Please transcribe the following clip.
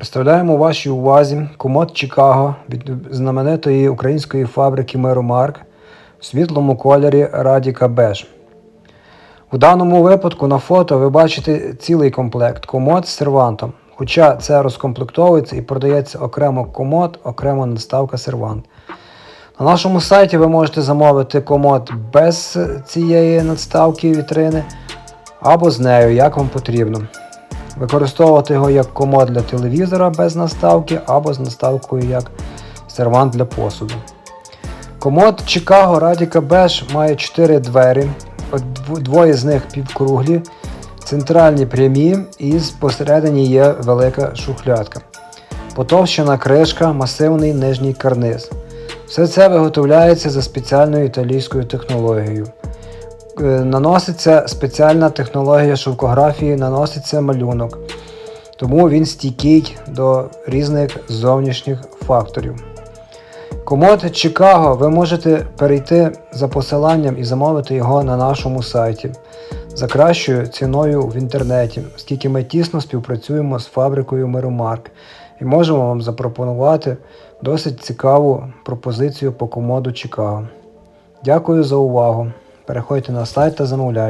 Представляємо вашій увазі комод Чикаго від знаменитої української фабрики Миромарк в світлому кольорі Радіка Беж. У даному випадку на фото ви бачите цілий комплект комод з сервантом. Хоча це розкомплектовується і продається окремо комод, окремо надставка сервант. На нашому сайті ви можете замовити комод без цієї надставки вітрини або з нею, як вам потрібно. Використовувати його як комод для телевізора без наставки або з наставкою як сервант для посуду. Комод Chicago Radica Beige має 4 двері, двоє з них півкруглі, центральні прямі і посередині є велика шухлядка. Потовщена кришка, масивний нижній карниз. Все це виготовляється за спеціальною італійською технологією. Е, Наноситься спеціальна технологія шовкографії, наноситься малюнок. Тому він стійкий до різних зовнішніх факторів. Комод Чикаго ви можете перейти за посиланням і замовити його на нашому сайті за кращою ціною в інтернеті, оскільки ми тісно співпрацюємо з фабрикою Миромарк і можемо вам запропонувати досить цікаву пропозицію по комоду Чикаго. Дякую за увагу. Переходьте на сайт та замовляйте.